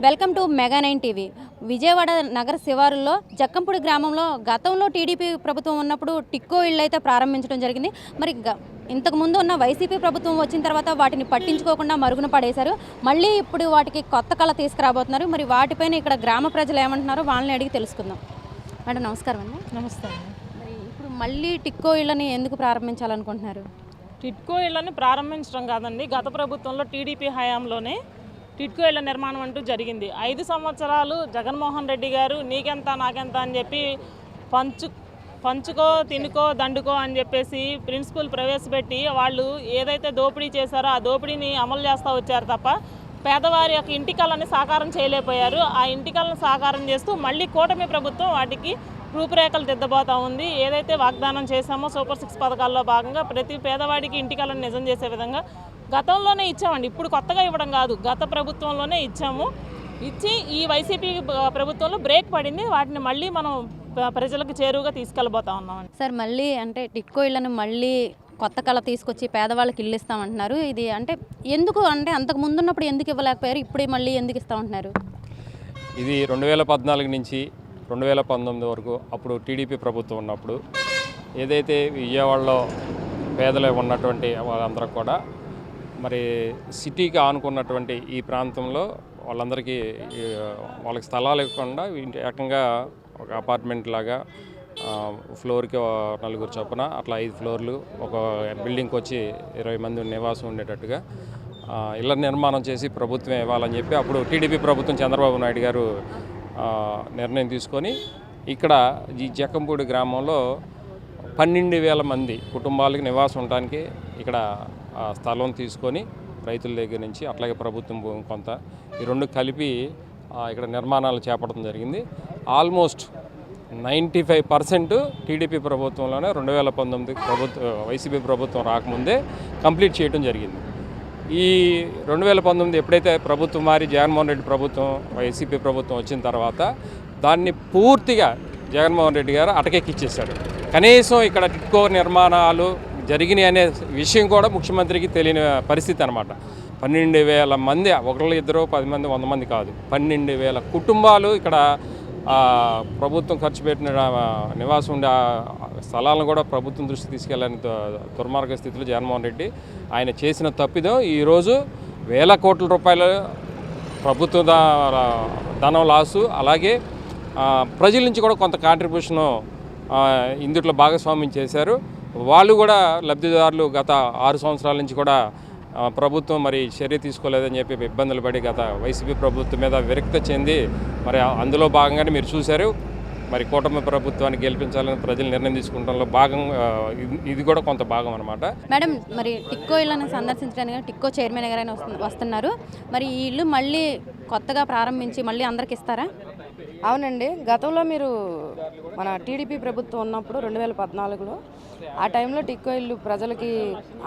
Welcome to Mega Nine TV. Vijayawada నగర శివారుల్లో జక్కంపూడి గ్రామంలో గతంలో టీడీపీ ప్రభుత్వం ఉన్నప్పుడు టిక్కో ఇళ్ళు అయితే ప్రారంభించడం జరిగింది. మరి గ- ఇంతకు ముందు ఉన్న వైసీపీ ప్రభుత్వం వచ్చిన తర్వాత వాటిని పట్టించుకోకుండా మరుగున పడేశారు. మళ్ళీ ఇప్పుడు వాటికి కొత్త కళ తీసుకురాబోతున్నారు. మరి వాటిపైన ఇక్కడ గ్రామ ప్రజలు ఏమంటున్నారో వాళ్ళని అడిగి తెలుసుకుందాం. మేడం నమస్కారం అండి. నమస్తే మరి ఇప్పుడు మళ్ళీ టిక్కో ఇళ్ళని ఎందుకు ప్రారంభించాలనుకుంటున్నారు? టిట్కో ఇళ్ళను ప్రారంభించడం కాదండి. గత ప్రభుత్వంలో టీడీపీ హయాంలోనే టిట్కో ఇళ్ళ నిర్మాణం అంటూ జరిగింది. ఐదు సంవత్సరాలు జగన్మోహన్ రెడ్డి గారు నీకెంత నాకెంత అని చెప్పి పంచు పంచుకో తినుకో దండుకో అని చెప్పేసి ప్రిన్సిపల్ ప్రవేశపెట్టి వాళ్ళు ఏదైతే దోపిడీ చేశారో ఆ దోపిడీని అమలు చేస్తూ వచ్చారు తప్ప పేదవారి యొక్క ఇంటి కళని సాకారం చేయలేకపోయారు. ఆ ఇంటి కళను సాకారం చేస్తూ మళ్ళీ కూటమి ప్రభుత్వం వాటికి రూపురేఖలు దిద్దబోతా ఉంది. ఏదైతే వాగ్దానం చేశామో సూపర్ సిక్స్ పథకాల్లో భాగంగా ప్రతి పేదవాడికి ఇంటికలను నిజం చేసే విధంగా గతంలోనే ఇచ్చామండి. ఇప్పుడు కొత్తగా ఇవ్వడం కాదు. గత ప్రభుత్వంలోనే ఇచ్చాము. ఇచ్చి ఈ వైసీపీ ప్రభుత్వంలో బ్రేక్ పడింది. వాటిని మళ్ళీ మనం ప్ర- ప్రజలకు చేరువుగా తీసుకెళ్ళబోతా ఉన్నామండి. సార్ మళ్ళీ అంటే టిక్కో ఇళ్ళను మళ్ళీ కొత్త కళ తీసుకొచ్చి పేదవాళ్ళకి ఇల్లు ఇస్తామంటున్నారు. ఇది అంటే ఎందుకు అంటే అంతకు ముందు ఉన్నప్పుడు ఎందుకు ఇవ్వలేకపోయారు? ఇప్పుడు మళ్ళీ ఎందుకు ఇస్తామంటున్నారు? ఇది రెండు వేల పద్నాలుగు నుంచి రెండు వేల పంతొమ్మిది వరకు అప్పుడు టీడీపీ ప్రభుత్వం ఉన్నప్పుడు ఏదైతే విజయవాడలో పేదలు ఉన్నటువంటి వాళ్ళందరూ కూడా మరి సిటీకి ఆనుకున్నటువంటి ఈ ప్రాంతంలో వాళ్ళందరికీ వాళ్ళకి స్థలాలు ఇవ్వకుండా ఏకంగా ఒక అపార్ట్మెంట్ లాగా ఫ్లోర్కి నలుగురు చొప్పున అట్లా ఐదు ఫ్లోర్లు ఒక బిల్డింగ్కి వచ్చి ఇరవై మంది నివాసం ఉండేటట్టుగా ఇళ్ళ నిర్మాణం చేసి ప్రభుత్వం ఇవ్వాలని చెప్పి అప్పుడు టీడీపీ ప్రభుత్వం చంద్రబాబు నాయుడు గారు నిర్ణయం తీసుకొని ఇక్కడ ఈ జక్కంపూడి గ్రామంలో పన్నెండు వేల మంది కుటుంబాలకి నివాసం ఉండడానికి ఇక్కడ స్థలం తీసుకొని రైతుల దగ్గర నుంచి అట్లాగే ప్రభుత్వం భూమి కొంత. ఈ రెండు కలిపి ఇక్కడ నిర్మాణాలు చేపట్టడం జరిగింది. Almost ninety five percent TDP ప్రభుత్వంలోనే రెండు వేల పంతొమ్మిది ప్రభుత్వ వైసీపీ ప్రభుత్వం రాకముందే కంప్లీట్ చేయడం జరిగింది. ఈ రెండు వేల పంతొమ్మిది ఎప్పుడైతే ప్రభుత్వం మారి జగన్మోహన్ రెడ్డి ప్రభుత్వం వైసీపీ ప్రభుత్వం వచ్చిన తర్వాత దాన్ని పూర్తిగా జగన్మోహన్ రెడ్డి గారు అటకెక్కిచ్చేశాడు. కనీసం ఇక్కడ టిక్కో నిర్మాణాలు జరిగినాయి అనే విషయం కూడా ముఖ్యమంత్రికి తెలియని పరిస్థితి అనమాట పన్నెండు వేల మంది ఒకళ్ళు ఇద్దరు పది మంది వంద మంది కాదు. పన్నెండు వేల కుటుంబాలు ఇక్కడ ప్రభుత్వం ఖర్చు పెట్టిన నివాసం ఉండే స్థలాలను కూడా ప్రభుత్వం దృష్టికి తీసుకెళ్ళని దుర్మార్గ స్థితిలో జగన్మోహన్ రెడ్డి ఆయన చేసిన తప్పిదం. ఈరోజు వేల కోట్ల రూపాయల ప్రభుత్వ ధనం లాసు. అలాగే ప్రజల నుంచి కూడా కొంత కాంట్రిబ్యూషను ఇందుట్లో భాగస్వామ్యం చేశారు. వాళ్ళు కూడా లబ్ధిదారులు గత ఆరు సంవత్సరాల నుంచి కూడా ప్రభుత్వం మరి చర్య తీసుకోలేదని చెప్పి ఇబ్బందులు పడి గత వైసీపీ ప్రభుత్వం మీద విరక్త చెంది మరి అందులో భాగంగానే మీరు చూశారు. మరి కూటమి ప్రభుత్వాన్ని గెలిపించాలని ప్రజలు నిర్ణయం తీసుకుంటంలో భాగం ఇది- ఇది కూడా కొంత భాగం అనమాట మేడం మరి టిక్కో ఇళ్ళని సందర్శించడానికి టిక్కో చైర్మన్ గారైనా వస్తు- వస్తున్నారు. మరి ఈ ఇల్లు మళ్ళీ కొత్తగా ప్రారంభించి మళ్ళీ అందరికి ఇస్తారా? అవునండి. గతంలో మీరు మన టీడీపీ ప్రభుత్వం ఉన్నప్పుడు రెండు వేల పద్నాలుగులో ఆ టైంలో టిక్కో ఇల్లు ప్రజలకి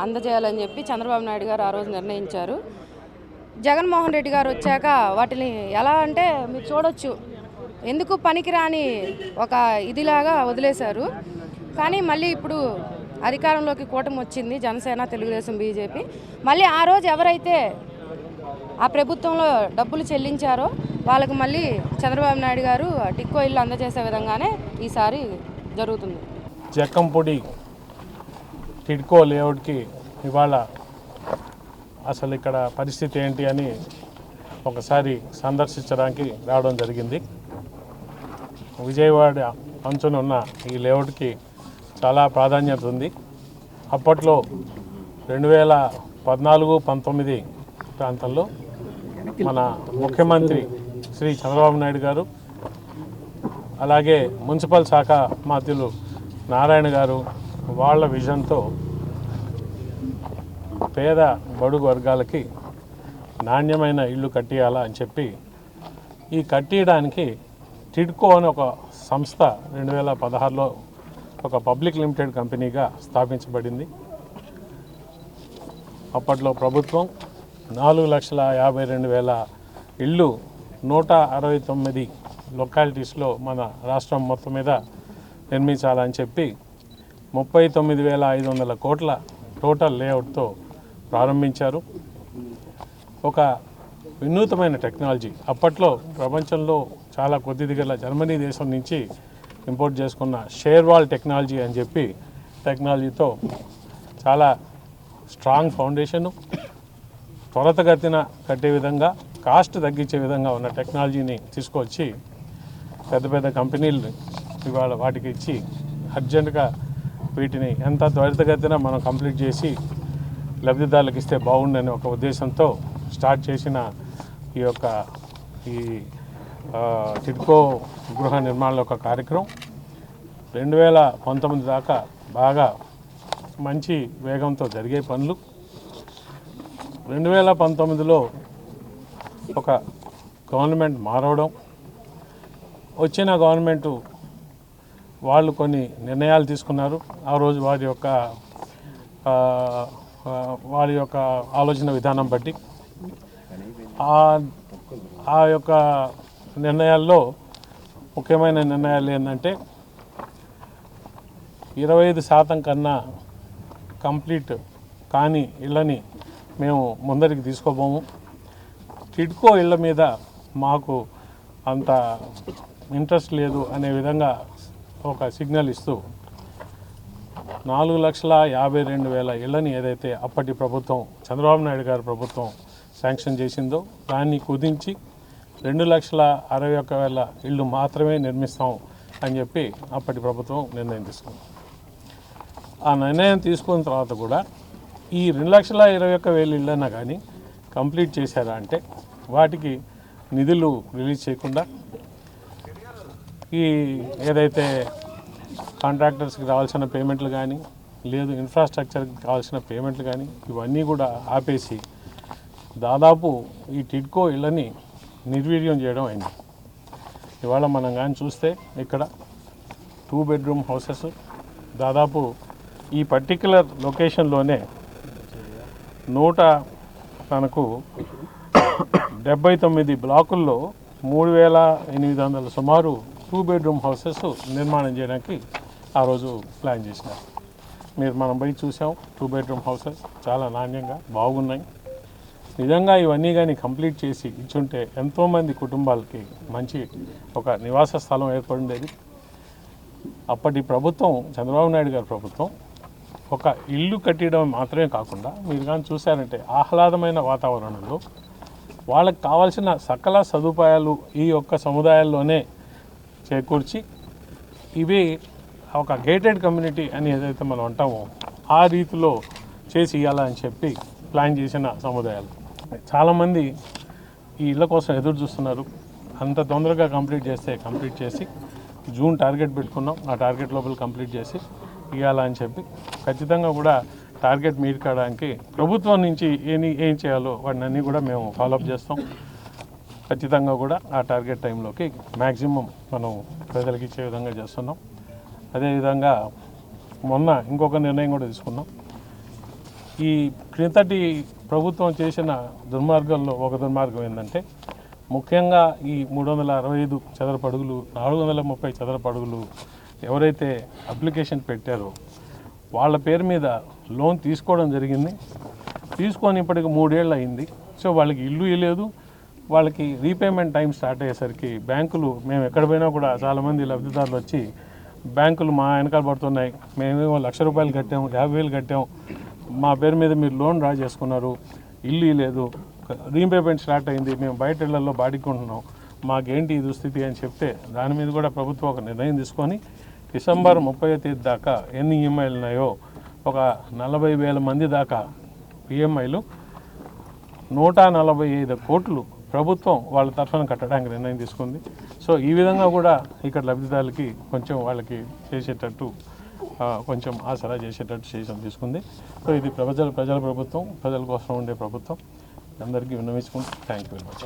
అందజేయాలని చెప్పి చంద్రబాబు నాయుడు గారు ఆ రోజు నిర్ణయించారు. జగన్మోహన్ రెడ్డి గారు వచ్చాక వాటిని ఎలా అంటే మీరు చూడొచ్చు. ఎందుకు పనికిరాని ఒక ఇదిలాగా వదిలేశారు. కానీ మళ్ళీ ఇప్పుడు అధికారంలోకి కూటమి వచ్చింది. జనసేన తెలుగుదేశం బీజేపీ. మళ్ళీ ఆ రోజు ఎవరైతే ఆ ప్రభుత్వంలో డబ్బులు చెల్లించారో వాళ్ళకు మళ్ళీ చంద్రబాబు నాయుడు గారు టిక్కో ఇల్లు అందజేసే విధంగానే ఈసారి జరుగుతుంది. జక్కంపొడి టిడ్కో లేఅవుట్కి ఇవాళ అసలు ఇక్కడ పరిస్థితి ఏంటి అని ఒకసారి సందర్శించడానికి రావడం జరిగింది. విజయవాడ అంచున ఉన్న ఈ లేఅవుట్కి చాలా ప్రాధాన్యత ఉంది. అప్పట్లో రెండు వేల పద్నాలుగు పంతొమ్మిది ప్రాంతంలో మన ముఖ్యమంత్రి శ్రీ చంద్రబాబు నాయుడు గారు అలాగే మున్సిపల్ శాఖ మాధ్యులు నారాయణ గారు వాళ్ళ విజన్తో పేద బడుగు వర్గాలకి నాణ్యమైన ఇల్లు కట్టియాలా అని చెప్పి ఈ కట్టియడానికి టిడ్కో అని ఒక సంస్థ రెండు వేల పదహారులో ఒక పబ్లిక్ లిమిటెడ్ కంపెనీగా స్థాపించబడింది. అప్పట్లో ప్రభుత్వం నాలుగు లక్షల యాభై రెండు వేల ఇళ్ళు నూట అరవై తొమ్మిది లొకాలిటీస్లో మన రాష్ట్రం మొత్తం మీద నిర్మించాలని చెప్పి ముప్పై తొమ్మిది వేల ఐదు వందల కోట్ల టోటల్ లేఅవుట్తో ప్రారంభించారు. ఒక వినూతమైన టెక్నాలజీ అప్పట్లో ప్రపంచంలో చాలా కొద్ది దగ్గర జర్మనీ దేశం నుంచి ఇంపోర్ట్ చేసుకున్న షేర్వాల్ టెక్నాలజీ అని చెప్పి టెక్నాలజీతో చాలా స్ట్రాంగ్ ఫౌండేషను త్వరతగతిన కట్టే విధంగా కాస్ట్ తగ్గించే విధంగా ఉన్న టెక్నాలజీని తీసుకొచ్చి పెద్ద పెద్ద కంపెనీలు ఇవాళ వాటికి ఇచ్చి అర్జెంటుగా వీటిని ఎంత త్వరితగతిన మనం కంప్లీట్ చేసి లబ్ధిదారులకు ఇస్తే బాగుండని ఒక ఉద్దేశంతో స్టార్ట్ చేసిన ఈ యొక్క ఈ టిడ్కో గృహ నిర్మాణాల యొక్క కార్యక్రమం. రెండు వేల పంతొమ్మిది దాకా బాగా మంచి వేగంతో జరిగే పనులు. రెండు వేల పంతొమ్మిదిలో ఒక గవర్నమెంట్ మారవడం వచ్చిన గవర్నమెంటు వాళ్ళు కొన్ని నిర్ణయాలు తీసుకున్నారు. ఆ రోజు వారి యొక్క వారి యొక్క ఆలోచన విధానం బట్టి. ఆ యొక్క నిర్ణయాల్లో ముఖ్యమైన నిర్ణయాలు ఏంటంటే ఇరవై ఐదు శాతం కన్నా కంప్లీట్ కానీ ఇళ్ళని మేము ముందరికి తీసుకోబోము. టిడ్కో ఇళ్ళ మీద మాకు అంత ఇంట్రెస్ట్ లేదు అనే విధంగా ఒక సిగ్నల్ ఇస్తూ నాలుగు లక్షల యాభై రెండు వేల ఇళ్ళని ఏదైతే అప్పటి ప్రభుత్వం చంద్రబాబు నాయుడు గారి ప్రభుత్వం శాంక్షన్ చేసిందో దాన్ని కుదించి రెండు లక్షల అరవై ఒక్క వేల ఇళ్ళు మాత్రమే నిర్మిస్తాం అని చెప్పి అప్పటి ప్రభుత్వం నిర్ణయం తీసుకుంది. ఆ నిర్ణయం తీసుకున్న తర్వాత కూడా ఈ రెండు లక్షల ఇరవై ఒక్క వేలు ఇళ్ళన్నా కానీ కంప్లీట్ చేశారా అంటే వాటికి నిధులు రిలీజ్ చేయకుండా ఈ ఏదైతే కాంట్రాక్టర్స్కి రావాల్సిన పేమెంట్లు కానీ లేదు ఇన్ఫ్రాస్ట్రక్చర్కి కావాల్సిన పేమెంట్లు కానీ ఇవన్నీ కూడా ఆపేసి దాదాపు ఈ టిడ్కో ఇళ్ళని నిర్వీర్యం చేయడం అయింది. ఇవాళ మనం కానీ చూస్తే ఇక్కడ టూ బెడ్రూమ్ హౌసెస్ దాదాపు ఈ పర్టిక్యులర్ లొకేషన్లోనే నూట తనకు డెబ్బై తొమ్మిది బ్లాకుల్లో మూడు వేల ఎనిమిది వందల సుమారు టూ బెడ్రూమ్ హౌసెస్ నిర్మాణం చేయడానికి ఆ రోజు ప్లాన్ చేసినారు. మీరు మనం పోయి చూసాం. టూ బెడ్రూమ్ హౌసెస్ చాలా నాణ్యంగా బాగున్నాయి. నిజంగా ఇవన్నీ కానీ కంప్లీట్ చేసి ఇచ్చుంటే ఎంతోమంది కుటుంబాలకి మంచి ఒక నివాస స్థలం ఏర్పడిండేది అప్పటి ప్రభుత్వం చంద్రబాబు నాయుడు గారి ప్రభుత్వం ఒక ఇల్లు కట్టడం మాత్రమే కాకుండా మీరు కానీ చూశారంటే ఆహ్లాదమైన వాతావరణంలో వాళ్ళకి కావాల్సిన సకల సదుపాయాలు ఈ యొక్క సముదాయాల్లోనే చేకూర్చి ఇవి ఒక గేటెడ్ కమ్యూనిటీ అని ఏదైతే మనం అంటామో ఆ రీతిలో చేసి ఇవ్వాలని చెప్పి ప్లాన్ చేసిన సముదాయాలు. చాలామంది ఈ ఇళ్ళ కోసం ఎదురు చూస్తున్నారు. అంత తొందరగా కంప్లీట్ చేస్తే కంప్లీట్ చేసి జూన్ టార్గెట్ పెట్టుకున్నాం. ఆ టార్గెట్ లోపల కంప్లీట్ చేసి ఇవ్వాలని చెప్పి ఖచ్చితంగా కూడా టార్గెట్ మీట్ కావడానికి ప్రభుత్వం నుంచి ఏని ఏం చేయాలో వాటిని అన్నీ కూడా మేము ఫాలోఅప్ చేస్తాం. ఖచ్చితంగా కూడా ఆ టార్గెట్ టైంలోకి మ్యాక్సిమం మనం ప్రజలకు ఇచ్చే విధంగా చేస్తున్నాం. అదేవిధంగా మొన్న ఇంకొక నిర్ణయం కూడా తీసుకున్నాం. ఈ క్రిందటి ప్రభుత్వం చేసిన దుర్మార్గాల్లో ఒక దుర్మార్గం ఏంటంటే ముఖ్యంగా ఈ మూడు వందల అరవై ఐదు చదరపడుగులు నాలుగు వందల ముప్పై చదరపడుగులు ఎవరైతే అప్లికేషన్ పెట్టారో వాళ్ళ పేరు మీద లోన్ తీసుకోవడం జరిగింది. తీసుకొని ఇప్పటికి మూడేళ్ళు అయింది. సో వాళ్ళకి ఇల్లు ఇవ్వలేదు వాళ్ళకి రీపేమెంట్ టైం స్టార్ట్ అయ్యేసరికి బ్యాంకులు మేము ఎక్కడ పోయినా కూడా చాలామంది లబ్ధిదారులు వచ్చి బ్యాంకులు మా వెనకాల పడుతున్నాయి. మేమేమో లక్ష రూపాయలు కట్టాము యాభై వేలు కట్టాము. మా పేరు మీద మీరు లోన్ డ్రా చేసుకున్నారు. ఇల్లు లేదు రీపేమెంట్ స్టార్ట్ అయింది. మేము బయట ఇళ్ళలో బాడుకుంటున్నాం మాకేంటి దుస్థితి అని చెప్తే దాని మీద కూడా ప్రభుత్వం ఒక నిర్ణయం తీసుకొని డిసెంబర్ ముప్పై తేదీ దాకా ఎన్ని ఈఎంఐలు ఉన్నాయో ఒక నలభై వేల మంది దాకా ఈఎంఐలు నూట నలభై ఐదు కోట్లు ప్రభుత్వం వాళ్ళ తరఫున కట్టడానికి నిర్ణయం తీసుకుంది. సో ఈ విధంగా కూడా ఇక్కడ లబ్ధిదారులకి కొంచెం వాళ్ళకి చేసేటట్టు కొంచెం ఆసరా చేసేటట్టు చేసాం తీసుకుంది. సో ఇది ప్రజల ప్రజల ప్రభుత్వం ప్రజల కోసం ఉండే ప్రభుత్వం. అందరికీ విన్నవించుకుంటూ థ్యాంక్ యూ వెరీ మచ్.